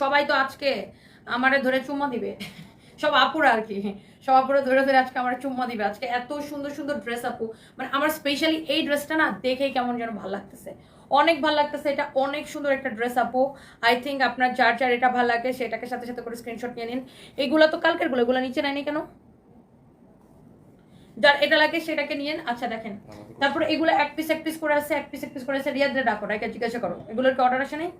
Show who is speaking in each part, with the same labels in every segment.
Speaker 1: সবাই তো আজকে আমারে ধরে চুম্মা দিবে। সব আপুরা আর কি। সব আপুরা ধরে ধরে আজকে আমার চুম্মা দিবে। আজকে এত সুন্দর সুন্দর ড্রেস আপু। মানে আমার স্পেশালি এই ড্রেসটা না দেখেই কেমন যেন ভালো লাগতেছে। অনেক ভালো লাগতেছে। এটা অনেক সুন্দর একটা ড্রেস আপু। আই থিঙ্ক আপনার যার যার এটা ভালো লাগে সেটাকে সাথে সাথে করে স্ক্রিনশট নিয়ে নিন। এইগুলো তো কালকেরগুলো। এগুলো নিচে নেয়নি কেন? যার এটা লাগে সেটাকে নিয়ে আচ্ছা দেখেন। তারপরে এগুলো এক পিস এক পিস করে আছে এক পিস এক পিস করে আছে। রিয়াদের ডাকো একে জিজ্ঞাসা করো। এগুলোর কি অর্ডার আসে নাই?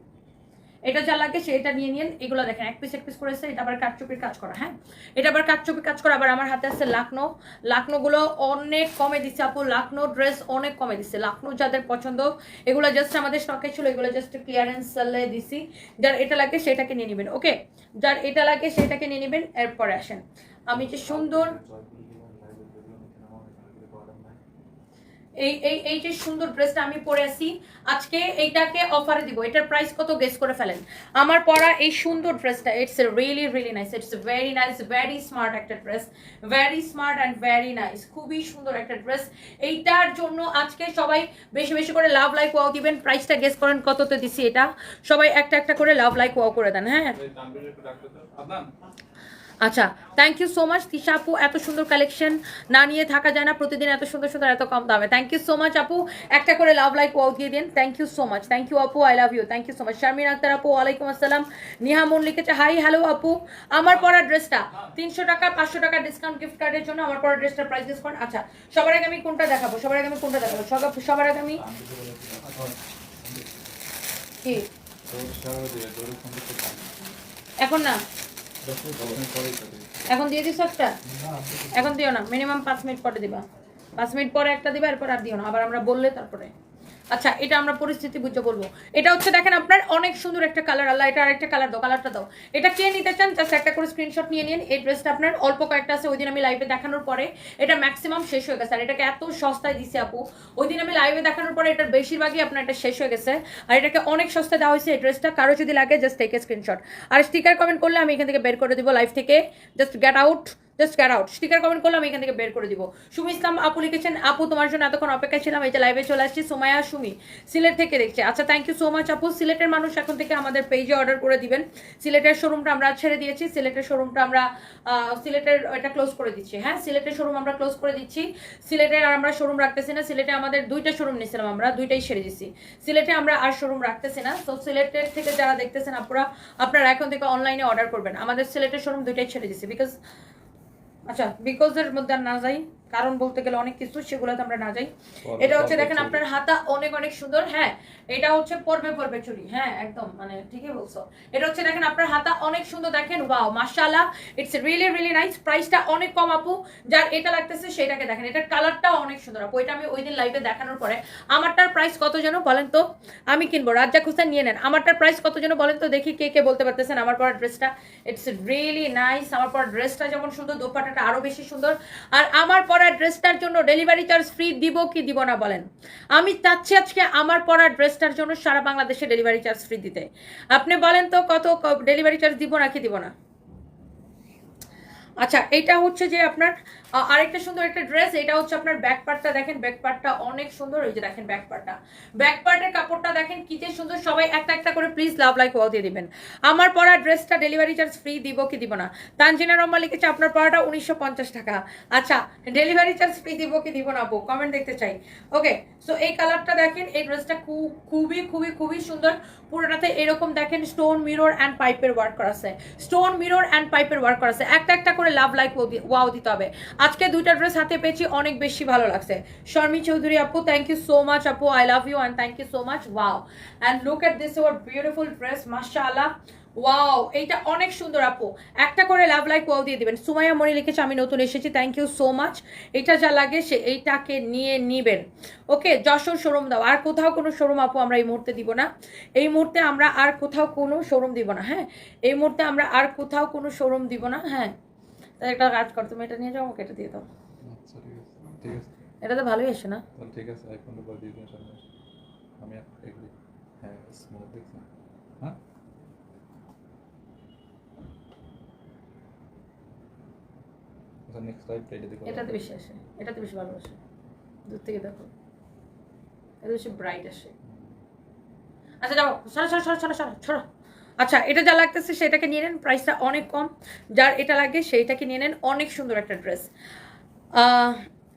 Speaker 1: এটা যা লাগে সেটা নিয়ে নিন, এগুলো দেখেন, এক পিস এক পিস করেছে এটা আবার কাঠচুপির কাজ করা হ্যাঁ? এটা আবার কাঠচুপির কাজ করা, আবার আমার হাতে আছে লাকনো। লাকনোগুলো অনেক কমে দিচ্ছে আপু, লাকনো ড্রেস অনেক কমে দিচ্ছে। লাকনো যাদের পছন্দ, এগুলো জাস্ট আমাদের স্টকে ছিল, এগুলো জাস্ট ক্লিয়ারেন্স সেলে দিছি। যার এটা লাগে সেটাকে নিয়ে নেবেন ওকে যার এটা লাগে সেটাকে নিয়ে নেবেন, এরপরে আসেন। আমি যে সুন্দর এই এই এই যে সুন্দর ড্রেসটা আমি আজকে এইটাকে অফারে দিব। এটার প্রাইস কত করে ফেলেন? আমার এই সুন্দর ড্রেসটা it's really nice it's very nice smart একটা dress smart and very nice খুবই সুন্দর একটা ড্রেস এইটার জন্য আজকে সবাই বেশি বেশি করে লাভ লাইক ওয়াও দিবেন। প্রাইসটা গেস করেন কততে দিছি এটা। সবাই একটা একটা করে লাভ লাইক ওয়াও করে দেন হ্যাঁ? আচ্ছা thank you so much Tisha আপু এত সুন্দর কালেকশন না নিয়ে থাকা যায় না প্রতিদিন এত সুন্দর সুন্দর এত কম দামে। থ্যাংক ইউ সো মাচ আপু। একটা করে লাভ লাইক ওয়াও দিয়ে দিন। Thank you so much thank you আপু I love you thank you so much Sharmin Akter আপু ওয়ালাইকুম আসসালাম। নিহা মন লিখেছে হাই হ্যালো আপু। আমার পরা ড্রেসটা তিনশো টাকা পাঁচশো টাকা ডিসকাউন্ট গিফট কার্ডের জন্য আমার পরা ড্রেসটা প্রাইস ডিসকাউন্ট আচ্ছা সবার আগে আমি কোনটা দেখাবো? সবার আগে আমি কোনটা দেখাবো? সবার সবার আগে আমি কি? এখন না। এখন দিয়ে দিস একটা? এখন দিও না মিনিমাম পাঁচ মিনিট পরে দিবা। পাঁচ মিনিট পরে একটা দিবা, এরপর আর দিও না। আবার আমরা বললে তারপরে। আচ্ছা এটা আমরা পরিস্থিতি বুঝে বলব। এটা হচ্ছে দেখেন আপনার অনেক সুন্দর একটা কালার আল্লাহ, এটা আরেকটা কালার দাও কালারটা দাও। এটা কে নিতে চান? জাস্ট একটা করে স্ক্রিনশট নিয়ে নিন। এই ড্রেসটা আপনার অল্প কয়েকটা আছে ওই দিন আমি লাইভে দেখানোর পরে এটা ম্যাক্সিমাম শেষ হয়ে গেছে। আর এটাকে এত সস্তায় দিছে আপু। ওই দিন আমি লাইভে দেখানোর পরে এটার বেশিরভাগই আপনার এটা শেষ হয়ে গেছে। আর এটাকে অনেক সস্তায় দেওয়া হয়েছে এই ড্রেসটা কারও যদি লাগে জাস্ট টেক স্ক্রিনশট আর স্টিকার কমেন্ট করলে আমি এখান থেকে বের করে দিব লাইভ থেকে। Just get out just get out sticker comment করলে আমি এখান থেকে বের করে দিব। সুমি ইসলাম আপু লিখেছেন, আপু, তোমার জন্য এতক্ষণ অপেক্ষা ছিলাম, এই যে লাইভে চলে আসছি। সোমায়া, সুমি, সিলেট থেকে দেখছে। আচ্ছা থ্যাংক ইউ সো মাচ আপু। সিলেটের মানুষ এখন থেকে আমাদের পেজে অর্ডার করে দিবেন। সিলেটের শোরুমটা আমরা ছেড়ে দিয়েছি। সিলেটের শোরুমটা আমরা সিলেটের এটা ক্লোজ করে দিচ্ছি। হ্যাঁ সিলেটের শোরুম আমরা ক্লোজ করে দিচ্ছি। সিলেটের আর আমরা শোরুম রাখতেছি না। সিলেটে আমাদের দুইটা শোরুম নিয়েছিলাম আমরা, দুইটাই সেরে দিচ্ছি সিলেটে আমরা আর শোরুম রাখতেছি না। তো সিলেটের থেকে যারা দেখতেছেন আপনারা আপনারা এখন থেকে অনলাইনে অর্ডার করবেন। আমাদের সিলেটের শোরুম দুইটাই ছেড়ে দিচ্ছি বিকজ আচ্ছা বিকজের মধ্যে না যাই। কারণ বলতে গেলে অনেক কিছু সেগুলোতে আমরা না যাই। এটা হচ্ছে দেখেন আপনার হাতা অনেক অনেক সুন্দর হ্যাঁ? এটা হচ্ছে পর্বে পর্বে চুরি হ্যাঁ একদম মানে ঠিকই বলছো। এটা হচ্ছে দেখেন আপনার হাতা অনেক সুন্দর দেখেন ওয়াও মাশাআল্লাহ ইটস রিয়েলি রিয়েলি নাইস প্রাইসটা অনেক কম আপু যার এটা লাগতেছে সেটাকে দেখেন এটার কালারটাও অনেক সুন্দর আপু এটা আমি ওই দিন লাইভে দেখানোর পরে আমারটার প্রাইস কত যেন বলেন তো? আমি কিনবো রাজ্জাক হোসেন নিয়ে নেন আমারটার প্রাইস কত যেন বলেন তো? দেখি কে কে বলতে পারতেছেন আমার পরা ড্রেসটা ইটস রিয়েলি নাইস আমার পরা ড্রেসটা যেমন সুন্দর দোপাটাটা আরও বেশি সুন্দর আর আমার পরা ড্রেসটার জন্য ডেলিভারি চার্জ ফ্রি, দিব কি দিব না বলেন। আমি চাচ্ছি আজকে আমার পরা ড্রেসটার জন্য সারা বাংলাদেশে ডেলিভারি চার্জ ফ্রি দিতে। আপনি বলেন তো কত ডেলিভারি চার্জ দিব নাকি দিব না? আচ্ছা এটা হচ্ছে যে আপনার আরেকটা সুন্দর একটা ড্রেস এটা হচ্ছে আপনার ব্যাক পার্টটা দেখেন ব্যাক পার্টটা অনেক সুন্দর, ওই যে দেখেন ব্যাক পার্টটা ব্যাক পার্টের কাপড়টা দেখেন, কি যে সুন্দর, সবাই একটা একটা করে প্লিজ লাভ লাইক ওয়াও দিয়ে দিবেন। আমার পরা ড্রেসটা ডেলিভারি চার্জ ফ্রি দিব কি দিব না? তানজিনা রম্মা লিখেছে, আপনার পরাটা উনিশশো পঞ্চাশ টাকা। আচ্ছা ডেলিভারি চার্জ ফ্রি দিব কি দিব না আপু? কমেন্ট দেখতে চাই। ওকে সো এই কালারটা দেখেন, এই ড্রেসটা খুব, খুবই খুবই খুবই সুন্দর। পুরোটাতে এরকম দেখেন স্টোন মিরর অ্যান্ড পাইপের ওয়ার্ক করা আছে। স্টোন মিরর অ্যান্ড পাইপের ওয়ার্ক করা আছে। একটা একটা করে লাভ লাইক ওয়াও দিতে হবে। আজকে দুইটা ড্রেস হাতে পেয়েছি, অনেক বেশি ভালো লাগছে। শর্মি চৌধুরী আপু থ্যাংক ইউ সো মাচ আপু I love you and thank you so much wow and look at this war beautiful dress মাশাআল্লাহ ওয়াও এইটা অনেক সুন্দর আপু। একটা করে লাভ লাইক ওয়াও দিয়ে দিবেন। সুমাইয়া মনি লিখেছে, আমি নতুন এসেছি থ্যাংক ইউ সো মাচ এটা যা লাগে সে এইটাকে নিয়ে নিবেন। ওকে যশোর শোরুম দাও। আর কোথাও কোনো শোরুম আপু আমরা এই মুহূর্তে দিব না। এই মুহূর্তে আমরা আর কোথাও কোনো শোরুম দিব না হ্যাঁ? এই মুহূর্তে আমরা আর কোথাও কোনো শোরুম দিব না হ্যাঁ? তাই একটা কাজ কর তুমি এটা নিয়ে যাও আমাকে এটা দিয়ে দাও।
Speaker 2: আচ্ছা ঠিক আছে। ঠিক আছে।
Speaker 1: এটা তো ভালোই আসে না?
Speaker 2: তাহলে ঠিক আছে আইফোন নম্বর দিয়ে দিন সামনে আমি এগ্রি হ্যাঁ স্মুথ দেখছেন হ্যাঁ? আচ্ছা নেক্সট টাইপ এটা দেখো
Speaker 1: এটাতে বেশি আসে এটাতে বেশি ভালো আসে দূর থেকে দেখো। এটা বেশি ব্রাইট আসে। আচ্ছা যাও সরো সরো সরো সরো সরো। আচ্ছা এটা যা লাগতেছে সেটাকে নিয়ে নেন প্রাইসটা অনেক কম। যার এটা লাগে সেইটাকে নিয়ে নেন, অনেক সুন্দর একটা ড্রেস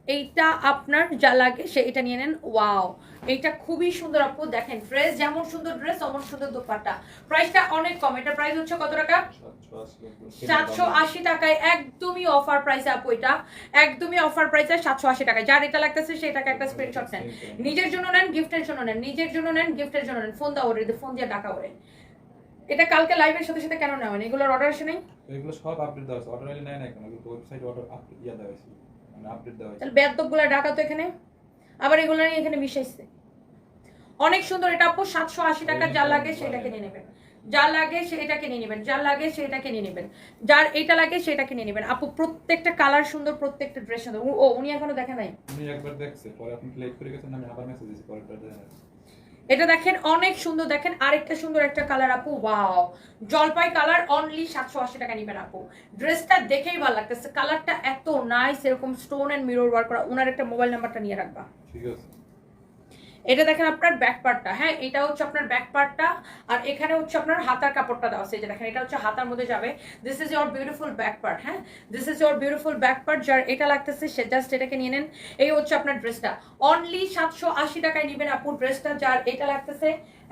Speaker 1: এইটা আপনার যা লাগে সে এটা নিয়ে নেন ওয়াও এইটা খুবই সুন্দর আপু, দেখেন ড্রেস যেমন সুন্দর ড্রেস তেমন সুন্দর দোপাট্টা। প্রাইসটা অনেক কম, এটা প্রাইস হচ্ছে কত টাকা? সাতশো আশি টাকায়, একদমই অফার প্রাইসে আপু এটা। একদমই অফার প্রাইসে সাতশো আশি টাকায়। যার এটা লাগতেছে সেটাকে একটা স্ক্রিনশট নেন। নিজের জন্য নেন গিফটের জন্য নেন। নিজের জন্য নেন গিফটের জন্য নেন। ফোন দাও ওরে ফোন দিয়ে ডাকা ওরে। এটা কালকে লাইভের সাথে সাথে কেন নেওয়া এগুলোর অর্ডার আসে নাই?
Speaker 2: এগুলো সব আপডেট দেওয়া আছে অর্ডার আইলে নেয় না এখন এগুলো ওয়েবসাইটে অর্ডার ইয়া দেওয়া হয়েছে। মানে আপডেট দেওয়া হয়েছে।
Speaker 1: তাহলে বেদগুলো ডাকা তো এখানে। আবার এগুলো নিয়ে এখানে মিশাইছে। অনেক সুন্দর। এটা আপু সাতশো আশি টাকা যা লাগে সেটাকে নিয়ে নেবেন। যা লাগে সেটাকে নিয়ে নেবেন। যা লাগে সেটাকে নিয়ে নেবেন। যার এটা লাগে সেটাকে নিয়ে নেবেন। আপু প্রত্যেকটা কালার সুন্দর প্রত্যেকটা ড্রেস সুন্দর। ও উনি এখনও দেখে নাই?
Speaker 2: উনি একবার দেখছে। পরে আপনি লেট করে গেছেন আমি আবার মেসেজ দিয়েছি পরেরটা দেখেন
Speaker 1: এটা দেখেন, অনেক সুন্দর। দেখেন, আরেকটা সুন্দর একটা কালার আপু ওয়াও জলপাই কালার অনলি সাতশো আশি টাকা নিবেন আপু। ড্রেসটা দেখেই ভালো লাগতেছে। কালারটা এত নাইস এরকম স্টোন অ্যান্ড মিরর ওয়ার্ক করা। ওনার একটা মোবাইল নাম্বারটা নিয়ে রাখবা।
Speaker 2: ঠিক আছে।
Speaker 1: এটা দেখেন আপনার ব্যাক পার্টটা হ্যাঁ এটা হচ্ছে আপনার ব্যাক পার্টটা আর এখানে হচ্ছে আপনার হাতার কাপড়টা দেওয়া আছে। দেখেন এটা হচ্ছে হাতার মধ্যে যাবে। This is your beautiful back part হ্যাঁ? This is your beautiful back part যার এটা লাগতেছে সে জাস্ট এটাকে নিয়ে নেন। এই হচ্ছে আপনার ড্রেসটা অনলি সাতশো আশি টাকায় নেবেন আপু ড্রেসটা যার এটা লাগতেছে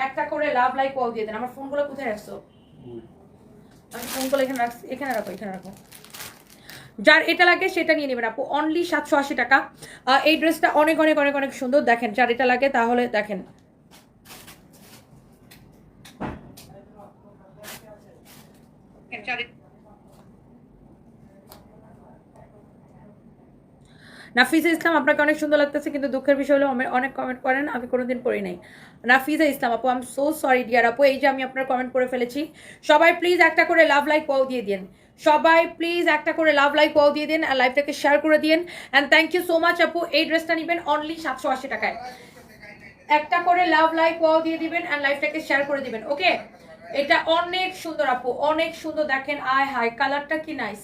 Speaker 1: একটা করে লাভ লাইক ওয়াও দিয়ে দেন। আমার ফোনগুলো কোথায় রাখছো? আমি ফোনগুলো এখানে রাখছি এখানে রাখো এখানে রাখো। যার এটা লাগে সেটা নিয়ে নেবেন আপু। অনলি সাতশো আশি টাকা। এই ড্রেসটা অনেক অনেক অনেক অনেক সুন্দর। দেখেন যার এটা লাগে তাহলে দেখেন। নাফিজা ইসলাম আপনাকে অনেক সুন্দর লাগতেছে কিন্তু দুঃখের বিষয় হলো আমি অনেক কমেন্ট করেন আমি কোনোদিন পড়ি নাই। নাফিজা ইসলাম আপু আম সো সরি ডিয়ার আপু। এই যে আমি আপনার কমেন্ট করে ফেলেছি। সবাই প্লিজ একটা করে লাভ লাইক পাও দিয়ে দিন সবাই প্লিজ একটা করে লাভ লাইক পাও দিয়ে দিন আর লাইভটাকে শেয়ার করে দিন and thank you so much আপু। এই ড্রেসটা নেবেন অনলি সাতশো আশি টাকায়। একটা করে লাভ লাইক ওয়াও দিয়ে দিবেন অ্যান্ড লাইফটাকে শেয়ার করে দিবেন ওকে এটা অনেক সুন্দর আপু, অনেক সুন্দর। দেখেন, আয় হায় কালারটা কি নাইস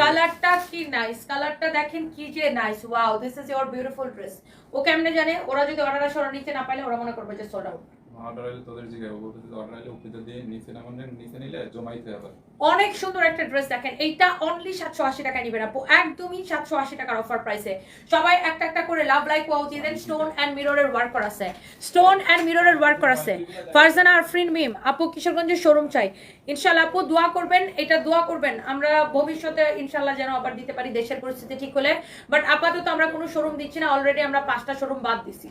Speaker 1: কালারটা কি নাইস কালারটা দেখেন কি যে nice wow this is your beautiful dress ও কেমনে জানে? ওরা যদি অর্ডার আসে, ওরা নিচে না পাইলে ওরা মনে করবে যে সোল্ড আউট
Speaker 2: অর্ডার আইলে তোদের জিগাবো বলতে অর্ডার আইলে উপরে দিয়ে নিচে নামানো নিচে নিলে জমাইতে আবার
Speaker 1: অনেক সুন্দর একটা ড্রেস দেখেন। এইটা অনলি সাতশো আশি টাকা নিবেন আপু। একদমই সাতশো আশি টাকার অফার প্রাইসে সবাই একটা একটা করে লাভ লাইক ওয়াও দিয়ে দেন স্টোন অ্যান্ড মিররের ওয়ার্ক করা আছে। স্টোন অ্যান্ড মিররের ওয়ার্ক করা আছে। ফারজানা আরফরিন মিম আপু কিশোরগঞ্জের শোরুম চাই। ইনশাল্লাহ আপু দোয়া করবেন, এটা দোয়া করবেন। আমরা ভবিষ্যতে ইনশাল্লাহ যেন আবার দিতে পারি, দেশের পরিস্থিতি ঠিক হলে। বাট আপাতত আমরা কোনো শোরুম দিচ্ছি না অলরেডি আমরা পাঁচটা শোরুম বাদ দিছি।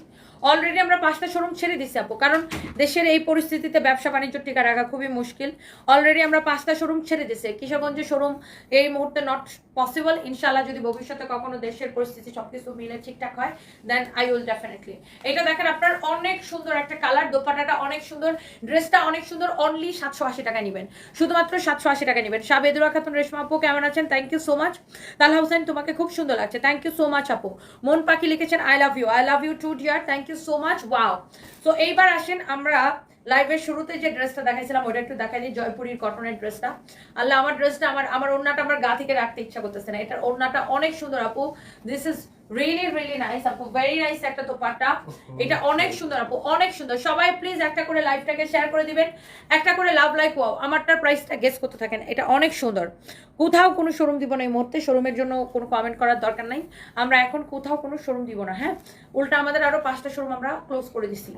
Speaker 1: অলরেডি আমরা পাঁচটা শোরুম ছেড়ে দিচ্ছি আপু। কারণ দেশের এই পরিস্থিতিতে ব্যবসা বাণিজ্য টিকা রাখা খুবই মুশকিল। অলরেডি আমরা পাঁচটা শোরুম ছেড়ে দিছে। কিশোরগঞ্জের শোরুম এই মুহূর্তে নট পসিবল ইনশাল্লাহ যদি ভবিষ্যতে কখনো দেশের পরিস্থিতি সবকিছু মিলে ঠিকঠাক হয় দেন আই উইল ডেফিনেটলি এটা দেখেন আপনার অনেক সুন্দর একটা কালার দোপাটাটা অনেক সুন্দর ড্রেসটা অনেক সুন্দর অনলি সাতশো আশি টাকা নেবেন। শুধুমাত্র সাতশো আশি টাকা নেবেন। সাবেদুরা খাতুন, রেশমা আপু, কেমন আছেন? Thank you so much Talha Hossain, তোমাকে খুব সুন্দর লাগছে। থ্যাংক ইউ সো মাচ আপু। মন পাখি লিখেছেন I love you I love you too dear thank you so much wow তো এইবার আসেন আমরা লাইভের শুরুতে যে ড্রেসটা দেখাইছিলাম ওটা একটু দেখাই দিই, জয়পুরীর কটনের ড্রেসটা আল্লাহ, আমার ড্রেসটা আমার আমার ওড়নাটা আমার গা থেকে রাখতে ইচ্ছা করতেছে না। এটার ওড়নাটা অনেক সুন্দর, আপু। This is really really nice আপু। ভেরি নাইস একটা দোপাট্টা। এটা অনেক সুন্দর আপু অনেক সুন্দর। সবাই প্লিজ একটা করে লাইভটাকে শেয়ার করে দিবেন। একটা করে লাভ লাইক ওয়াও আমারটার প্রাইসটা গেস করতে থাকেন। এটা অনেক সুন্দর। কোথাও কোনো শোরুম দিব না এই মুহূর্তে। শোরুমের জন্য কোনো কমেন্ট করার দরকার নাই। আমরা এখন কোথাও কোনো শোরুম দিব না হ্যাঁ? উল্টা আমাদের আরও পাঁচটা শোরুম আমরা ক্লোজ করে দিছি।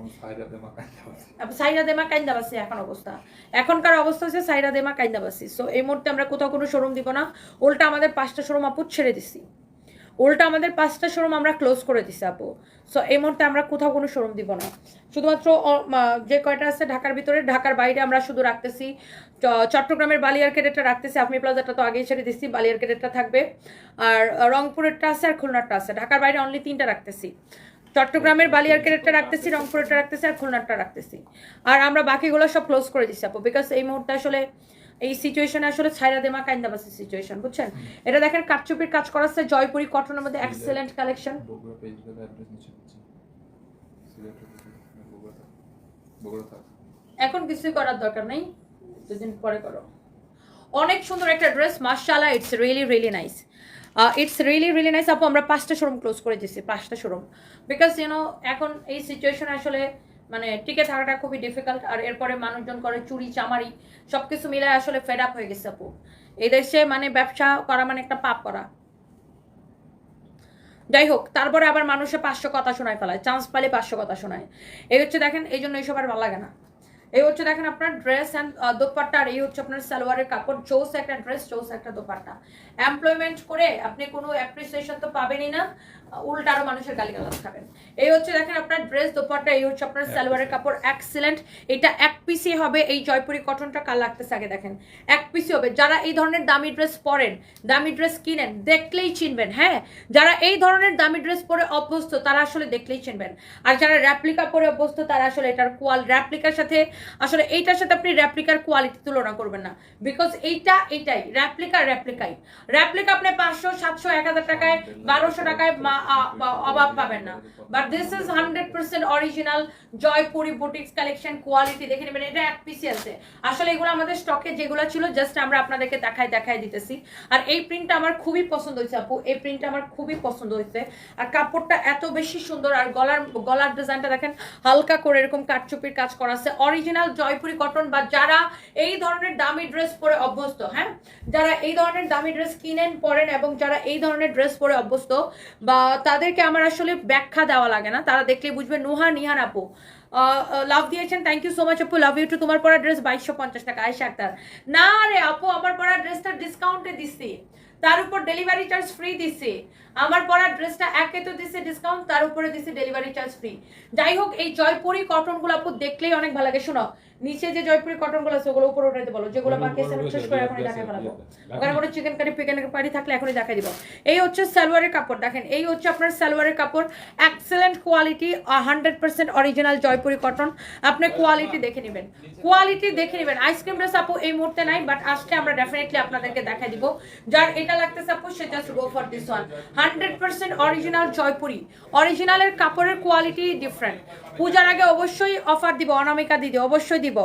Speaker 1: সাইরা দেমা কাইন্দাবাসি এখন অবস্থা। এখনকার অবস্থা হচ্ছে সাইরা দেমা কাইন্দাবাসি সো এই মুহূর্তে আমরা কোথাও কোনো শোরুম দিব না। উল্টা আমাদের পাঁচটা শোরুম আপু ছেড়ে দিছি। উল্টা আমাদের পাঁচটা শোরুম আমরা ক্লোজ করে দিছি আপু। সো এই মুহূর্তে আমরা কোথাও কোনো শোরুম দিব না। শুধুমাত্র যে কয়টা আছে ঢাকার ভিতরে ঢাকার বাইরে আমরা শুধু রাখতেছি। চট্টগ্রামের বালিয়ার কেডেটটা রাখতেছি। আপনি প্লাজাটা তো আগেই ছেড়ে দিচ্ছি বালিয়ার কেডেটটা থাকবে। আর রংপুরেরটা আছে আর খুলনারটা আছে। ঢাকার বাইরে অনলি তিনটা রাখতেছি। চট্টগ্রামের বালিয়ার কেরেটটা রাখতেছি রংপুরেরটা রাখতেছি আর খুলনারটা রাখতেছি। আর আমরা বাকিগুলো সব ক্লোজ করে দিচ্ছি আপু বিকজ এই মুহূর্তে আসলে এই সিচুয়েশনে আসলে ছাইরা দেমা কাইন্দাবাসি সিচুয়েশন বুঝছেন? এটা দেখেন কাটচুপির কাজ করা আছে জয়পুরি কটনের মধ্যে এক্সেলেন্ট কালেকশন
Speaker 2: বগুড়া থাক
Speaker 1: এখন কিছুই করার দরকার নেই দুদিন পরে করো। অনেক সুন্দর একটা ড্রেস মার্শাল্লাহ it's really really nice it's really really nice আপু আমরা পাঁচটা শোরুম ক্লোজ করে দিয়েছি পাঁচটা শোরুম বিকজ ইউনো এখন এই সিচুয়েশন আসলে মানে টিকে থাকাটা খুবই ডিফিকাল্ট আর এরপরে মানুষজন করে চুরি, চামারি সব কিছু মিলে আসলে ফেড আপ হয়ে গেছে আপু। এই দেশে মানে ব্যবসা করা মানে একটা পাপ করা। যাই হোক, তারপরে আবার মানুষে পাঁচশো কথা শোনায় ফেলায় চান্স পালে পাঁচশো কথা শোনায়। এই হচ্ছে দেখেন, এই জন্য এইসব আর ভালো লাগে না। এই হচ্ছে দেখেন আপনার ড্রেস অ্যান্ড দোপাট্টা, আর এই হচ্ছে আপনার সালোয়ারের কাপড়, চৌস একটা ড্রেস চৌস একটা দোপাট্টা। এমপ্লয়মেন্ট করে আপনি কোনো অ্যাপ্রিসিয়েশন তো পাবেনই না উল্টা আরও মানুষের গালিগালাজ খাবেন। এই হচ্ছে দেখেন আপনার ড্রেস দোপাট্টা এই হচ্ছে আপনার সালোয়ারের কাপড় এক্সিলেন্ট এটা এক পিসি হবে এই জয়পুরি কটনটা কাল লাগতেছে আগে দেখেন। এক পিসি হবে। যারা এই ধরনের দামি ড্রেস পরেন দামি ড্রেস কিনেন দেখলেই চিনবেন হ্যাঁ? যারা এই ধরনের দামি ড্রেস পরে অভ্যস্ত তারা আসলে দেখলেই চিনবেন। আর যারা র্যাপ্লিকা পরে অভ্যস্ত তারা আসলে এটার কোয়াল র্যাপ্লিকার সাথে আসলে এইটার সাথে আপনি র্যাপ্লিকার কোয়ালিটি তুলনা করবেন না। বিকজ এইটা এইটাই র্যাপ্লিকা র্যাপ্লিকাই র্যাপ্লিকা আপনি পাঁচশো, সাতশো, এক হাজার টাকায়, বারোশো টাকায় অভাব পাবেন না। But this is hundred percent original Jaipuri boutiques collection quality দেখে নেবেন, এটা এক পিসি আছে। আসলে এগুলো আমাদের স্টকে যেগুলো ছিল জাস্ট আমরা আপনাদেরকে দেখায় দেখায় দিতেছি। আর এই প্রিন্টটা আমার খুবই পছন্দ হয়েছে, আপু। এই প্রিন্টটা আমার খুবই পছন্দ হয়েছে। আর কাপড়টা এত বেশি সুন্দর, আর গলার গলার ডিজাইনটা দেখেন, হালকা করে এরকম কাটচুপির কাজ করা আছে। অরিজিনাল জয়পুরি কটন বা যারা এই ধরনের দামি ড্রেস পরে অভ্যস্ত হ্যাঁ? যারা এই ধরনের দামি ড্রেস কিনেন পরেন এবং যারা এই ধরনের ড্রেস পরে অভ্যস্ত, বা তাদেরকে আমার আসলে ব্যাখ্যা দেওয়া লাগে না। তারা দেখলেই বুঝবে, নুহা, নিহান আপু লাভ দিয়েছেন থ্যাংক ইউ সো মাচ আপু লাভ ইউ টু তোমার পরা ড্রেস বাইশশো পঞ্চাশ টাকা আয়সা আক্তার। না রে আপু, আমার পরা ড্রেসটা ডিসকাউন্টে দিচ্ছি তার উপর ডেলিভারি চার্জ ফ্রি দিচ্ছে আমার পরা ড্রেসটা একে তো দিচ্ছে ডিসকাউন্ট তার উপরে দিচ্ছে ডেলিভারি চার্জ ফ্রি যাই হোক, এই জয়পুরি কটনগুলো আপু দেখলেই অনেক ভালো লাগে। শোনো নিচে যে জয়পুরি কটনগুলো আছে ওগুলো উপরে উঠাইতে বলো যেগুলো বাকি আছে শেষ করে
Speaker 2: দিও,
Speaker 1: এখনই দেখাই ফেলাবো। ওখানে কোনো চিকেন কারি পিকেন কারি থাকলে এখনই দেখাই দিব। এই হচ্ছে সালোয়ারের কাপড় দেখেন এই হচ্ছে আপনার সালোয়ারের কাপড়। Excellent quality hundred percent original Jaipuri cotton আপনি কোয়ালিটি দেখে নেবেন। কোয়ালিটি দেখে নেবেন। আইসক্রিম ড্রেস আপু এই মুহূর্তে নাই বাট আজকে আমরা ডেফিনেটলি আপনাদেরকে দেখাই দিব। যার এটা লাগতেছে আপু সে just go for this one hundred percent original Jaipuri. অরিজিনালের কাপড়ের কোয়ালিটি ডিফারেন্ট পূজার আগে অবশ্যই অফার দিব অনামিকা দিদি অবশ্যই দিব।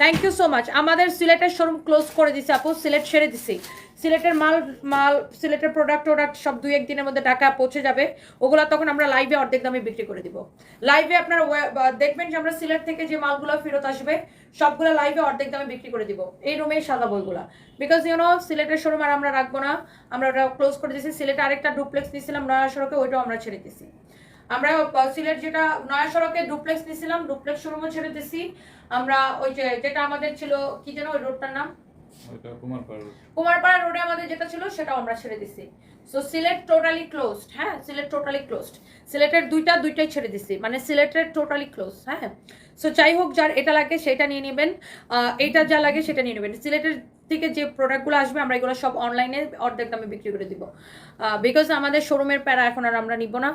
Speaker 1: থ্যাংক ইউ সো মাচ আমাদের সিলেটের শোরুম ক্লোজ করে দিছে আপু, সিলেট ছেড়ে দিছি। সিলেটের মাল মাল, সিলেটের প্রোডাক্ট প্রোডাক্ট সব দুই একদিনের মধ্যে ঢাকা পৌঁছে যাবে। ওগুলো তখন আমরা লাইভে অর্ধেক দামে বিক্রি করে দিব। লাইভে আপনারা দেখবেন যে আমরা সিলেট থেকে যে মালগুলো ফেরত আসবে, সবগুলো লাইভে অর্ধেক দামে বিক্রি করে দিব। এই রুমেই সাদা বইগুলা। বিকজ ইউনো সিলেটের শোরুম আর আমরা রাখব না। আমরা ওটা ক্লোজ করে দিয়েছি সিলেটে আরেকটা ডুপ্লেক্স নিয়েছিলাম, নয়া সড়কে ওইটাও আমরা ছেড়ে দিছি। আমরা সিলেট যেটা নয়া সড়কে ডুপ্লেক্স নিয়েছিলাম ডুপ্লেক্স শোরুমও ছেড়ে দিছি। আমরা ওই যে যেটা আমাদের ছিল কি যেন ওই রোডটার নাম?
Speaker 2: কুমারপাড়া
Speaker 1: রোডে আমাদের যেটা ছিল সেটাও আমরা ছেড়ে দিছি। সো সিলেট টোটালি ক্লোজড হ্যাঁ? সিলেট টোটালি ক্লোজড সিলেটের দুইটা দুইটাই ছেড়ে দিছি। মানে সিলেটের টোটালি ক্লোজ হ্যাঁ? সো যাই হোক যার এটা লাগে সেটা নিয়ে নেবেন। এইটা যা লাগে সেটা নিয়ে নেবেন। সিলেটের থেকে যে প্রোডাক্টগুলো আসবে, আমরা এগুলো সব অনলাইনে অর্ধেক দামে বিক্রি করে দিব। বিকজ আমাদের শোরুমের প্যারা এখন আর আমরা নিব না।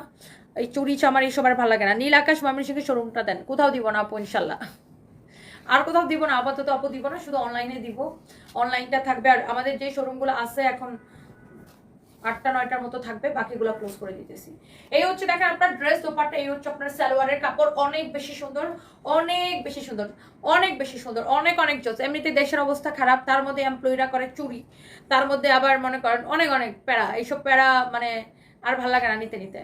Speaker 1: এই চুরি চামার এইসব আর ভালো লাগে না। নীল আকাশ ময়মনসিংহের শোরুমটা দেন। কোথাও দিব না আপু ইনশাল্লাহ আর কোথাও দিব না, আপাতত আপু দিব না, শুধু অনলাইনে দিব। অনলাইনটা থাকবে। আর আমাদের যে শোরুমগুলো আছে এখন আটটা, নয়টার মতো থাকবে, বাকিগুলো ক্লোজ করে দিতেছি। এই হচ্ছে দেখেন আপনার ড্রেস দোপাট্টা, এই হচ্ছে আপনার সালোয়ারের কাপড়, অনেক বেশি সুন্দর, অনেক বেশি সুন্দর, অনেক বেশি সুন্দর, অনেক অনেক জোস। এমনিতে দেশের অবস্থা খারাপ, তার মধ্যে এমপ্লয়িরা করে চুরি, তার মধ্যে আবার মনে করেন অনেক অনেক প্যারা, এইসব প্যারা মানে আর ভালো লাগে না নিতে নিতে।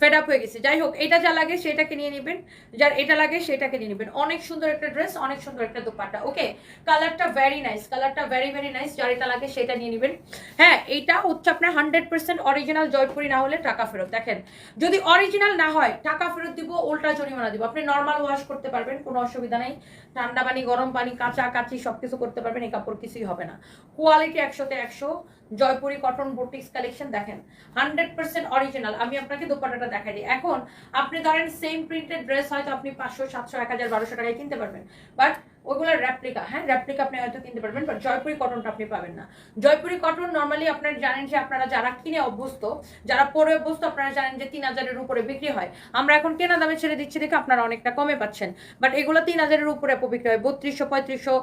Speaker 1: ফেড আপ হয়ে গেছে। যাই হোক এটা যা লাগে সেটাকে নিয়ে নেবেন। যার এটা লাগে সেটাকে নিয়ে নেবেন। অনেক সুন্দর একটা ড্রেস অনেক সুন্দর একটা দোপাট্টা ওকে কালারটা ভেরি নাইস কালারটা ভেরি ভেরি নাইস যার এটা লাগে সেটা নিয়ে নেবেন। হ্যাঁ এইটা হচ্ছে আপনার হান্ড্রেড পার্সেন্ট অরিজিনাল জয়পুরি না হলে টাকা ফেরত। দেখেন, যদি অরিজিনাল না হয়, টাকা ফেরত দিব, উল্টা জরিমানা দিব। আপনি নর্মাল ওয়াশ করতে পারবেন, কোনো অসুবিধা নেই। ঠান্ডা পানি, গরম পানি, কাঁচা কাচি সব কিছু করতে পারবেন, এই কাপড় কিছুই হবে না। কোয়ালিটি একশোতে একশো জয়পুরি কটন বোটিক্স কালেকশন দেখেন। হান্ড্রেড পার্সেন্ট অরিজিনাল আমি আপনাকে দোকানটা দেখাই দিই এখন আপনি ধরেন সেম প্রিন্টেড ড্রেস হয়তো আপনি পাঁচশো, সাতশো, এক হাজার, বারোশো টাকায় কিনতে পারবেন। বাট ওইগুলোর র্যাপ্লিকা হ্যাঁ র্যাপ্লিকা আপনি হয়তো কিনতে পারবেন বাট জয়পুরি কটনটা আপনি পাবেন না। জয়পুরি কটন নর্মালি আপনারা জানেন যে আপনারা যারা কিনে অভ্যস্ত, যারা পরে অভ্যস্ত, আপনারা জানেন যে তিন হাজারের উপরে বিক্রি হয়। আমরা এখন কেনা দামে ছেড়ে দিচ্ছি দেখে আপনারা অনেকটা কমে পাচ্ছেন। বাট এগুলো তিন হাজারের উপরে বিক্রি হয়। বত্রিশশো, পঁয়ত্রিশশো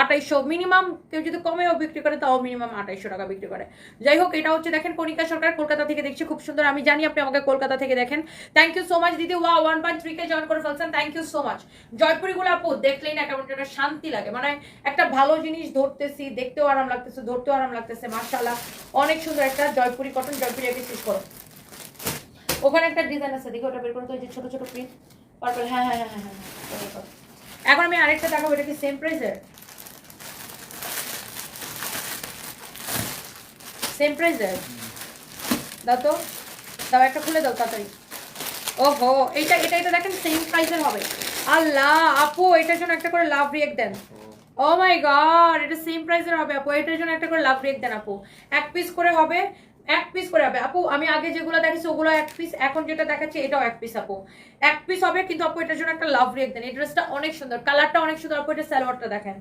Speaker 1: আঠাইশশো মিনিমাম কেউ যদি কমেও বিক্রি করে, তাও মিনিমাম আঠাইশশো টাকা বিক্রি করে। যাই হোক, এটা হচ্ছে দেখেন কণিকা সরকার, কলকাতা থেকে দেখছি খুব সুন্দর। আমি জানি আপনি আমাকে কলকাতা থেকে দেখেন। থ্যাংক ইউ সো মাচ দিদি। ওয়া one point three K join করে ফেলছেন। থ্যাংক ইউ সো মাচ জয়পুরিগুলো আপু, দেখলেই না কেমন একটা শান্তি লাগে। মানে একটা ভালো জিনিস ধরতেছি, দেখতেও আরাম লাগতেছে, ধরতেও আরাম লাগতেছে মার্শাল্লাহ অনেক সুন্দর একটা জয়পুরি কটন জয়পুরি আগে শেষ করো। ওখানে একটা ডিজাইন আছে, দেখি ওটা বের করো তো ওই যে ছোট ছোট প্রিন্ট পার্পল হ্যাঁ হ্যাঁ হ্যাঁ হ্যাঁ হ্যাঁ এখন আমি আরেকটা দেখাবো, এটা কি সেম প্রাইসের সেম প্রাইসের দাও তো, দাও, একটা খুলে দাও তাড়াতাড়ি। ওহো, এইটা এটা এটা দেখেন সেম প্রাইসের হবে। আল্লাহ, আপু, এটার জন্য একটা করে লাভ রিয়েক্ট দেন। ও মাই গড এটা সেম প্রাইসের হবে, আপু। এটার জন্য একটা করে লাভ রিয়েক দেন, আপু। এক পিস করে হবে, এক পিস করে হবে। আপু, আমি আগে যেগুলো দেখাচ্ছি, ওগুলো এক পিস এখন যেটা দেখাচ্ছি, এটাও এক পিস আপু। এক পিস হবে কিন্তু আপু এটার জন্য একটা লাভ রেক দেন। এই ড্রেসটা অনেক সুন্দর কালারটা অনেক সুন্দর আপু এটা সালোয়ারটা দেখেন।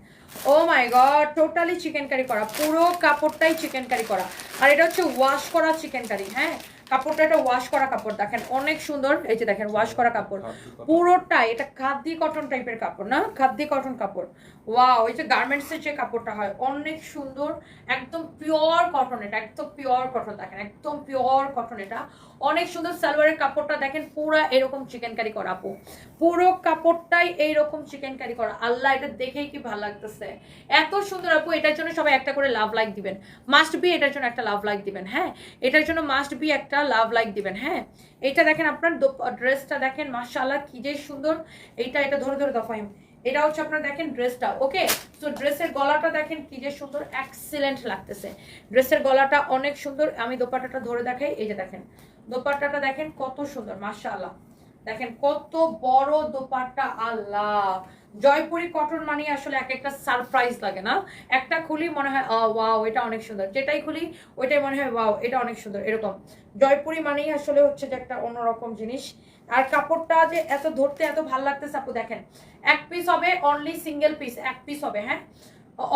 Speaker 1: Oh my god totally chikankari করা পুরো কাপড়টাই চিকেন কারি করা। আর এটা হচ্ছে ওয়াশ করা চিকেন কারি হ্যাঁ? কাপড়টা এটা ওয়াশ করা কাপড় দেখেন অনেক সুন্দর এই যে দেখেন ওয়াশ করা কাপড়। পুরোটাই এটা খাদ্যি কটন টাইপের কাপড় না? খাদ্যি কটন কাপড়। ওয়াও ওই যে গার্মেন্টসের যে কাপড়টা হয় অনেক সুন্দর একদম পিওর কটন এটা একদম পিওর কটন দেখেন একদম পিওর কটন এটা। অনেক সুন্দর সালোয়ারের কাপড়টা দেখেন পুরো এরকম চিকেন কারি করা আপু পুরো কাপড়টাই এইরকম চিকেন কারি। করা আল্লাহ, এটা দেখেই কি ভালো লাগতেছে। এত সুন্দর আপু, এটার জন্য সবাই একটা করে লাভ লাইক দিবেন। মাস্ট বি এটার জন্য একটা লাভ লাইক দিবেন হ্যাঁ? এটার জন্য মাস্ট বি একটা লাভ লাইক দিবেন হ্যাঁ? এটা দেখেন আপনার ড্রেসটা দেখেন, মাশাআল্লাহ, কি যে সুন্দর। এইটা, এটা ধরে ধরে দফাইম এটা হচ্ছে আপনারা দেখেন ড্রেসটা ওকে? তো ড্রেসের গলাটা দেখেন কি যে সুন্দর এক্সিলেন্ট লাগতেছে। ড্রেসের গলাটা অনেক সুন্দর। আমি দোপাট্টাটা ধরে দেখাই, এই যে দেখেন। দোপাট্টাটা দেখেন কত সুন্দর, মাশাআল্লাহ। দেখেন, কত বড় দোপাট্টা আল্লাহ। জয়পুরি কটন মানে আসলে এক একটা সারপ্রাইজ লাগে না? একটা খুলি মনে হয় ওয়াও এটা অনেক সুন্দর। যেটাই খুলি, ওইটাই মনে হয় ওয়াও এটা অনেক সুন্দর। এরকম। জয়পুরি মানেই আসলে হচ্ছে যে একটা অন্যরকম জিনিস। আর কাপড়টা যে এত ধরতে এত ভালো লাগতেছে, আপু দেখেন, এক পিস হবে অনলি সিঙ্গেল পিস এক পিস হবে হ্যাঁ?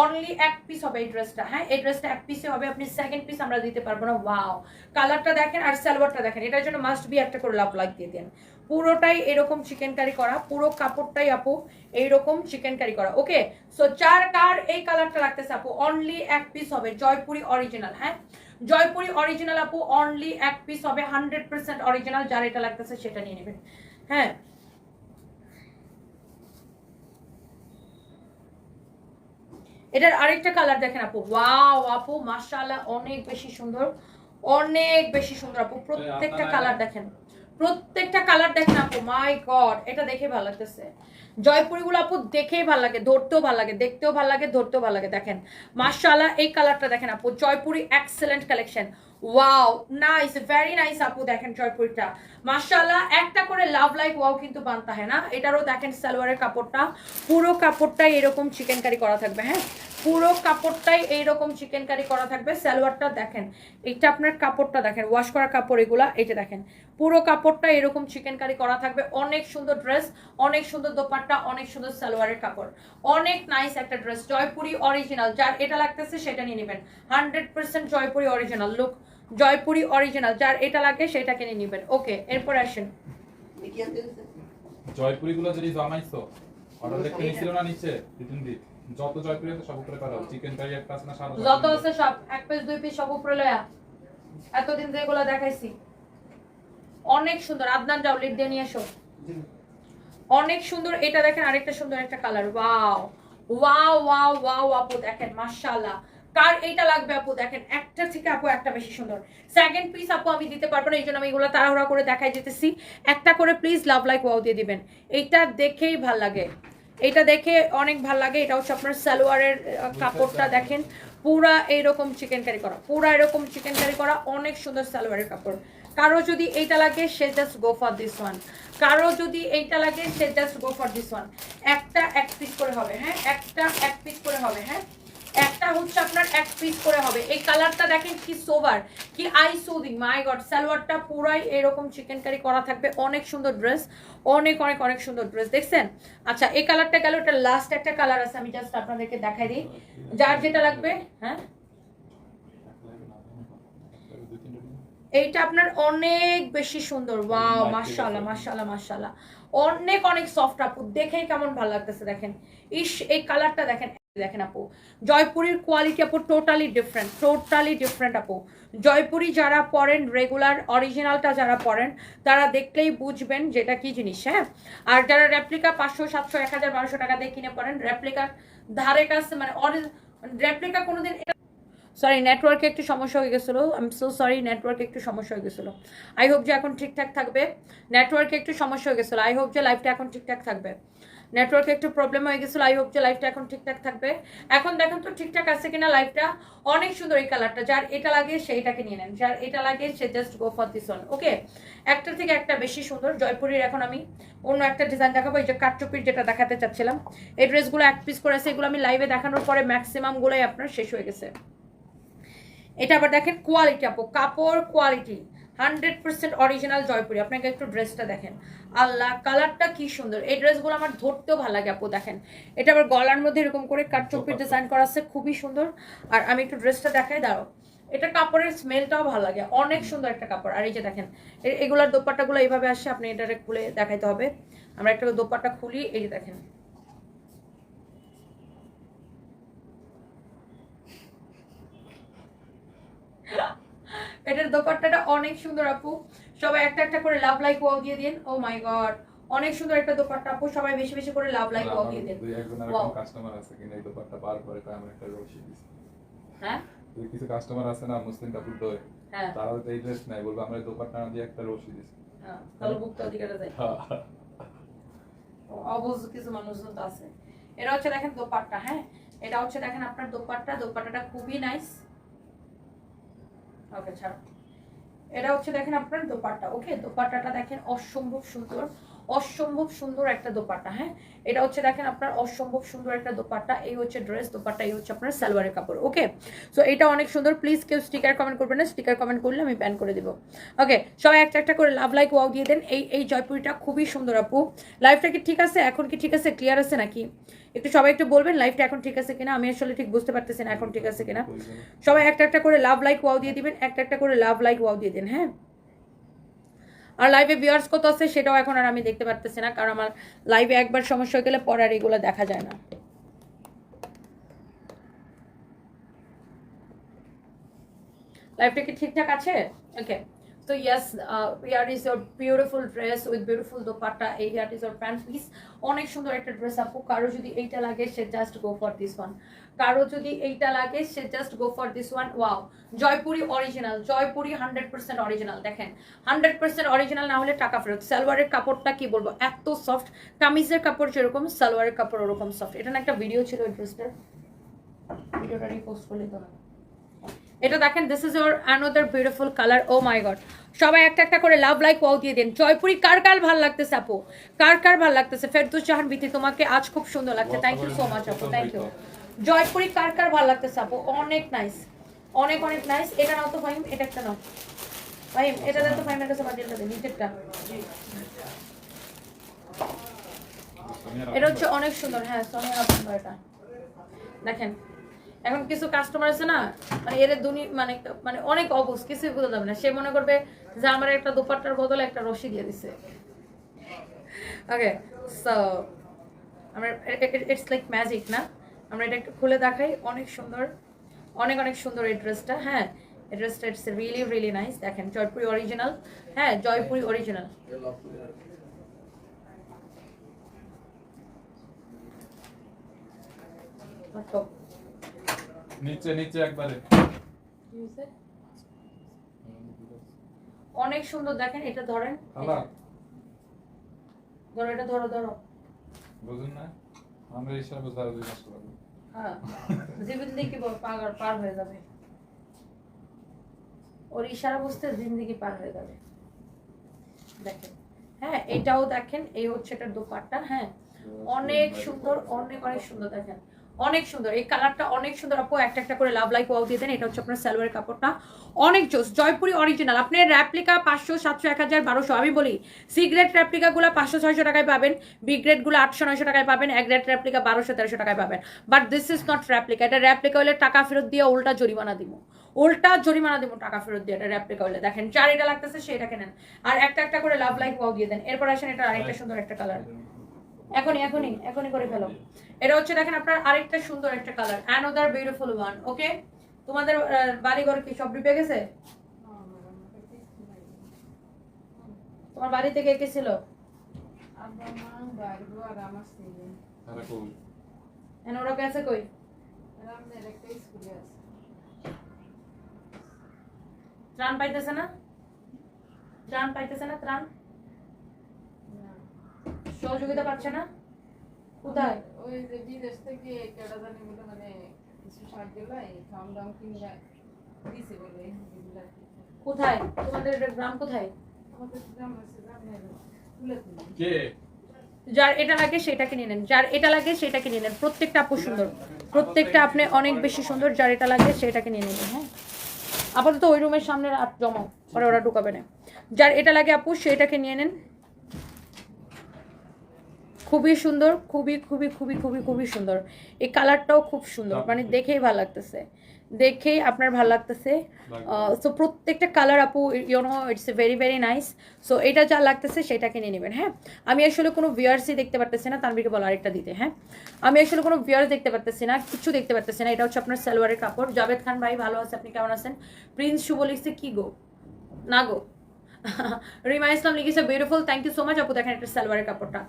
Speaker 1: অনলি এক পিস হবে এই ড্রেসটা হ্যাঁ? এই ড্রেসটা এক পিসে হবে, আপনি সেকেন্ড পিস আমরা দিতে পারব না ওয়াও কালারটা দেখেন আর সালোয়ারটা দেখেন, এটার জন্য মাস্ট বি একটা করে লাভ লাগ দিয়ে দেন। পুরোটাই এরকম চিকেন কারি করা পুরো কাপড়টাই আপু এইরকম চিকেন কারি করা ওকে সো চার কার এই কালারটা লাগতেছে আপু? অনলি এক পিস হবে জয়পুরি অরিজিনাল হ্যাঁ? জয়পুরি অরিজিনাল আপু অনলি এক পিস হবে হান্ড্রেড পার্সেন্ট অরিজিনাল যার এটা লাগতেছে সেটা নিয়ে নেবেন হ্যাঁ? এটার আরেকটা কালার দেখেন আপু ওয়াও আপু মাশাআল্লাহ অনেক বেশি সুন্দর অনেক বেশি সুন্দর আপু প্রত্যেকটা কালার দেখেন। প্রত্যেকটা কালার দেখেন আপু মাই গড এটা দেখে ভালো লাগতেছে। জয়পুরিগুলো আপু দেখেই ভালো লাগে, ধরতেও ভালো লাগে, দেখতেও ভালো লাগে, ধরতেও ভালো লাগে, দেখেন। মার্শাল্লাহ এই কালারটা দেখেন আপু, Jaipuri excellent collection wow nice very nice আপু, দেখেন জয়পুরিটা। মাশাআল্লাহ, একটা করে লাভ লাইক ওয়াও কিন্তু বানতা হয় না। এটারও দেখেন সালোয়ারের কাপড়টা, পুরো কাপড়টাই এরকম চিকেন কারি করা থাকবে হ্যাঁ? পুরো কাপড়টাই এইরকম চিকেন কারি করা থাকবে, সালোয়ারটা দেখেন এটা আপনার কাপড়টা দেখেন ওয়াশ করা কাপড় এগুলা এটা দেখেন, পুরো কাপড়টা এরকম চিকেন কারি করা থাকবে, অনেক সুন্দর ড্রেস অনেক সুন্দর দোপাট্টা, অনেক সুন্দর সালোয়ারের কাপড়। অনেক নাইস একটা ড্রেস জয়পুরি অরিজিনাল যার এটা লাগতেছে সেটা নিয়ে নেবেন। Hundred percent Jaipuri original look Jaipuri original যার এটা লাগে সেটা কিনে নেবেন। ওকে এরপর আসেন।
Speaker 2: জয়পুরি গুলো যদি জমাইছো অর্ডার দেখতে নিছিল না নিচে? তিন দিন যত জয়পুরি আছে সব উপরে পারো চিকেন কারি একটা আছে না সাদা
Speaker 1: যত আছে সব এক পিস দুই পিস সব উপরে লয়া। এতদিন যেগুলো দেখাইছি। অনেক সুন্দর। আদনান যাও লিপ দিয়ে নিয়ে এসো। অনেক সুন্দর। এটা দেখেন আরেকটা সুন্দর একটা colour wow wow wow wow আপু দেখেন মাশাআল্লাহ। কার এইটা লাগবে আপু? দেখেন, একটা থেকে আপু একটা বেশি সুন্দর। সেকেন্ড পিস আপু আমি দিতে পারব না, এই জন্য আমি এগুলো তাড়াহুড়া করে দেখাই যেতেছি একটা করে প্লিজ লাভ লাইক ওয়াও দিয়ে দিবেন। এইটা দেখেই ভালো লাগে। এটা দেখে অনেক ভালো লাগে। এটা হচ্ছে আপনার সালোয়ারের কাপড়টা দেখেন। পুরা এইরকম চিকেন কারি করা। পুরা এরকম চিকেন কারি করা, অনেক সুন্দর সালোয়ারের কাপড়। কারও যদি এইটা লাগে, সে just go for this one কারও যদি এইটা লাগে, সে just go for this one একটা এক পিস করে হবে হ্যাঁ? একটা এক পিস করে হবে হ্যাঁ? একটা হচ্ছে আপনার এক পিস করে হবে। এই কালারটা দেখেন কি সোভার কি আই সুদিং মাই গড সালোয়ারটা পুরাই এরকম চিকেন কারি করা থাকবে। অনেক সুন্দর ড্রেস অনেক অনেক অনেক সুন্দর ড্রেস দেখছেন? আচ্ছা এই কালারটা গেল এটা লাস্ট একটা কালার আছে আমি জাস্ট আপনাদেরকে দেখাই দিই। যার যেটা লাগবে হ্যাঁ? এইটা আপনার অনেক বেশি সুন্দর। ওয়াও মাশাআল্লাহ মাশাআল্লাহ মাশাআল্লাহ। অনেক অনেক সফট আপু। দেখেই কেমন ভালো লাগতেছে, দেখেন। ইস, এই কালারটা দেখেন দেখেন আপু। জয়পুরির কোয়ালিটি আপু টোটালি ডিফারেন্ট টোটালি ডিফারেন্ট আপু। জয়পুরি যারা পরেন রেগুলার অরিজিনালটা যারা পরেন, তারা দেখলেই বুঝবেন যেটা কি জিনিস হ্যাঁ? আর যারা রেপ্লিকা পাঁচশো, সাতশো, এক হাজার, বারোশো টাকা দিয়ে কিনে পড়েন রেপ্লিকার ধারে কাছে মানে রেপ্লিকা কোনোদিন এটা সরি নেটওয়ার্কে একটু সমস্যা হয়ে গেছিল। আই এম সো সরি নেটওয়ার্কে একটু সমস্যা হয়ে গেছিল। আই হোপ যে এখন ঠিকঠাক থাকবে। নেটওয়ার্কে একটু সমস্যা হয়ে গেছিল। আই হোপ যে লাইফটা এখন ঠিকঠাক থাকবে। নেটওয়ার্কে একটু প্রবলেম হয়ে গেছিল। আই হোপ যে লাইফটা এখন ঠিকঠাক থাকবে। এখন দেখেন তো ঠিকঠাক আছে কিনা লাইফটা অনেক সুন্দর এই কালারটা যার এটা লাগে সেইটাকে নিয়ে নেন। যার এটা লাগে সে just go for this one okay একটা থেকে একটা বেশি সুন্দর। জয়পুরের এখন আমি অন্য একটা ডিজাইন দেখাবো। এই যে কাটচুপির যেটা দেখাতে চাচ্ছিলাম। এই ড্রেসগুলো এক পিস করে আছে। এগুলো আমি লাইভে দেখানোর পরে ম্যাক্সিমামগুলোই আপনার শেষ হয়ে গেছে। এটা আবার দেখেন কোয়ালিটি আপু কাপড় quality hundred percent original Jaipuri. আপনাকে একটু ড্রেসটা দেখেন। আল্লাহ কালারটা কি সুন্দর। এই ড্রেসগুলো আমার ধরতেও ভালো লাগে আপু দেখেন। এটা আবার গলার মধ্যে এরকম করে কাটচুপির ডিজাইন করা আছে খুবই সুন্দর। আর আমি একটু ড্রেসটা দেখাই দাঁড়ো এটা কাপড়ের স্মেলটাও ভালো লাগে অনেক সুন্দর একটা কাপড়। আর এই যে দেখেন এগুলার দোপাট্টাগুলো এইভাবে আসছে আপনি এটা খুলে দেখাইতে হবে। আমরা একটা দোপাট্টা খুলি এই যে দেখেন। এটার দোপাট্টাটা অনেক সুন্দর আপু। সবাই একটা একটা করে লাভ লাইক ওয়াও দিয়ে দিন। ও মাই গড অনেক সুন্দর একটা দোপাট্টা আপু। সবাই বেশি বেশি করে লাভ লাইক ওয়াও দিয়ে দিন।
Speaker 2: দুই একজন. এরকম কাস্টমার আছে কিনা এই দোপাট্টা বার করে তাই আমার একটা রশি দিছে।
Speaker 1: হ্যাঁ?
Speaker 2: কিছু কাস্টমার আছে না মুসলিম কাপড় দোয়
Speaker 1: হ্যাঁ।
Speaker 2: তারা তো এই ড্রেস নাই বলব আমরা দোপাট্টা না দিয়ে একটা রশি দিছি।
Speaker 1: হ্যাঁ তাহলে বুকটা অধিকারে যায় অবশ্য কিছু মানুষজন তো আছে। এটা হচ্ছে দেখেন দোপাট্টা হ্যাঁ? এটা হচ্ছে দেখেন আপনার দোপাট্টা। দোপাট্টাটা খুবই নাইস ওকে ছাড়ো। এটা হচ্ছে দেখেন আপনার দোপাট্টা ওকে দোপাট্টাটা দেখেন অসম্ভব সুন্দর। অসম্ভব সুন্দর একটা দোপাট্টা হ্যাঁ? এটা হচ্ছে দেখেন আপনার অসম্ভব সুন্দর একটা দোপাট্টা, এই হচ্ছে ড্রেস দোপাট্টা, এই হচ্ছে আপনার সালোয়ারের কাপড় ওকে সো এটা অনেক সুন্দর প্লিজ কেউ স্টিকার কমেন্ট করবেন না স্টিকার কমেন্ট করলে আমি ব্যান করে দিব ওকে সবাই একটা একটা করে লাভ লাইক ওয়াও দিয়ে দেন, এই এই জয়পুরিটা খুবই সুন্দর আপু। লাইফটা কি ঠিক আছে? এখন কি ঠিক আছে? ক্লিয়ার আছে নাকি? একটু সবাই একটু বলবেন লাইফটা এখন ঠিক আছে কিনা? আমি আসলে ঠিক বুঝতে পারতেছি না, এখন ঠিক আছে কিনা? সবাই একটা একটা করে লাভ লাইক ওয়াও দিয়ে দিবেন, একটা একটা করে লাভ লাইক ওয়াও দিয়ে দিন হ্যাঁ? আর লাইভে ভিউয়ার্স কত আছে সেটাও এখন আর আমি দেখতে পারতেছি না, কারণ আমার লাইভে একবার সমস্যা হয়ে গেলে পর আর এগুলো দেখা যায় না। লাইভটা কি ঠিকঠাক আছে? ওকে তো yes here is your beautiful dress with beautiful dupatta এই here is your pant piece অনেক সুন্দর একটা ড্রেস আপু। কারও যদি এইটা লাগে, সে just go for this one কারও যদি এইটা লাগে, সে just go for this one wow Jaipuri original Jaipuri hundred percent original দেখেন হান্ড্রেড পার্সেন্ট অরিজিনাল না হলে টাকা ফেরত। সালোয়ারের কাপড়টা কি বলব? এত সফট কামিজের কাপড় যেরকম, সালোয়ারের কাপড় ওরকম সফট এটা না একটা ভিডিও ছিল ড্রেসটার ভিডিওটা রিপোস্ট করলে তো না এটা দেখেন this is your another beautiful colour oh my god সবাই একটা একটা করে লাভ লাইক ওয়াও দিয়ে দিন। জয়পুরি কার কার ভালো লাগতেছে আপু? কার কার ভালো লাগতেছে? ফেরদুস জাহান বিতি তোমাকে আজ খুব সুন্দর লাগছে। থ্যাংক ইউ সো মাচ আপু থ্যাংক ইউ জয়পুরি কার কার ভালো লাগতেছে আপু? অনেক নাইস অনেক অনেক নাইস এটা নাও তো ফাইম এটা একটা নাও। ফাইম এটা দেন তো ফাইমের কাছে বাদিলটা দে নিচেরটা। এটা হচ্ছে অনেক সুন্দর হ্যাঁ সোনিয়া সুন্দর এটা। দেখেন এখন কিছু কাস্টমার আছে না মানে এর দুনি মানে মানে অনেক অবুজ, কিছুই বুঝতে যাবে না। সে মনে করবে যে আমার একটা দোপাট্টার বদলে একটা রশি দিয়ে দিছে। ওকে সো আমরা ইটস লাইক ম্যাজিক না? আমরা এটা একটু খুলে দেখাই। অনেক সুন্দর, অনেক অনেক সুন্দর এই ড্রেসটা হ্যাঁ? এই ড্রেসটা ইটস রিয়েলি রিয়েলি নাইস দেখেন জয়পুরি অরিজিনাল হ্যাঁ জয়পুরি অরিজিনাল
Speaker 2: নিচে নিচে একবারে।
Speaker 1: অনেক সুন্দর দেখেন এটা ধরেন
Speaker 2: খালা
Speaker 1: ধরো এটা ধরো ধরো।
Speaker 2: বুঝুন না? আমরা হিসাবে দুই মাস লাগবে
Speaker 1: হ্যাঁ জিন্দিগি পার পার হয়ে যাবে। ওর ইশারা বুঝতে জিন্দিগি পার হয়ে যাবে। দেখেন হ্যাঁ এটাও দেখেন এই হচ্ছে এটা দোপাট্টা হ্যাঁ। অনেক সুন্দর অনেক অনেক সুন্দর দেখেন। অনেক সুন্দর। এই কালারটা অনেক সুন্দর। আপু, একটা একটা করে লাভ লাইক ওয়াও দিয়ে দেন। এটা হচ্ছে আপনার সালোয়ারের কাপড়টা। অনেক জোস। জয়পুরি অরিজিনাল আপনি র্যাপ্লিকা পাঁচশো, সাতশো, এক হাজার, বারোশো, আমি বলি সি গ্রেড র্যাপ্লিকাগুলো পাঁচশো, ছয়শো টাকায় পাবেন। বি গ্রেডগুলো আটশো, নয়শো টাকায় পাবেন। এক গ্রেড র্যাপ্লিকা বারোশো, তেরোশো টাকায় পাবেন। But this is not replica এটা র্যাপ্লিকা হলে টাকা ফেরত দিয়ে উল্টা জরিমানা দিব। উল্টা জরিমানা দিব টাকা ফেরত দিয়ে এটা র্যাপ্লিকা হলে। দেখেন, চার এটা লাগতেছে সেটাকে নেন। আর একটা একটা করে লাভ লাইক ওয়াও দিয়ে দেন। এরপর আসেন এটা আরেকটা সুন্দর একটা কালার এখনই এখনই এখনই করে ফেলো। এটা হচ্ছে দেখেন আপনার আরেকটা সুন্দর একটা colour another beautiful one okay তোমাদের বাড়িঘর কি সব ডুবে গেছে? তোমার বাড়ি থেকে কে ছিল? ওরা গেছে কই? ত্রাণ পাইতেছে না? ত্রাণ পাইতেছে না ত্রাণ? সহযোগিতা পাচ্ছে না? কোথায়?
Speaker 3: ওই যে বিদেশ থেকে কেডা জানি বলে মানে কিছু গুলা এই খাম দাম কিনে দিছে বলে
Speaker 1: কোথায়? তোমাদের গ্রাম কোথায়?
Speaker 3: আমাদের গ্রাম আছে গ্রামে তুলে তুলে
Speaker 2: কে?
Speaker 1: যার এটা লাগে সেটাকে নিয়ে নেন। যার এটা লাগে সেটাকে নিয়ে নেন। প্রত্যেকটা আপু সুন্দর। প্রত্যেকটা আপনি অনেক বেশি সুন্দর। যার এটা লাগে সেটাকে নিয়ে নেবেন হ্যাঁ? আপাতত ওই রুমের সামনে রাত জমাও। পরে ওরা ঢুকাবে না। যার এটা লাগে আপু সেটাকে নিয়ে নেন। খুবই সুন্দর খুবই খুবই খুবই খুবই খুবই সুন্দর। এই কালারটাও খুব সুন্দর মানে দেখেই ভালো লাগতেছে। দেখেই আপনার ভালো লাগতেছে। সো প্রত্যেকটা কালার আপু you know it's a very very nice so এটা যা লাগতেছে সেটাকে নিয়ে নেবেন হ্যাঁ? আমি আসলে কোনো ভিউয়ার্সই দেখতে পারতেছি না তানবিকে বলো আরেকটা দিতে হ্যাঁ? আমি আসলে কোনো ভিউয়ার্স দেখতে পারতেছি না কিছু দেখতে পারতেছি না এটা হচ্ছে আপনার সালোয়ারের কাপড়। জাভেদ খান ভাই ভালো আছে আপনি কেমন আছেন? প্রিন্স শুভ লিখছে কি গো? না গো? রিমা ইসলাম লিখেছে beautiful thank you so much আপু দেখেন একটা সালোয়ারের কাপড়টা।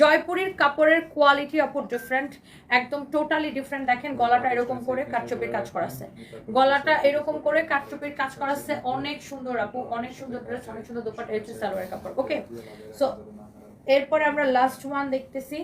Speaker 1: জয়পুরের কাপড়ের কোয়ালিটি আপু ডিফারেন্ট একদম টোটালি ডিফারেন্ট দেখেন গলাটা এরকম করে কাটচুপির কাজ করাচ্ছে। গলাটা এরকম করে কাটচুপির কাজ করাচ্ছে, অনেক সুন্দর আপু অনেক সুন্দর ড্রেস অনেক সুন্দর দোপাটা হচ্ছে সালোয়ারের কাপড় ওকে সো এরপরে আমরা লাস্ট ওয়ান দেখতেছি।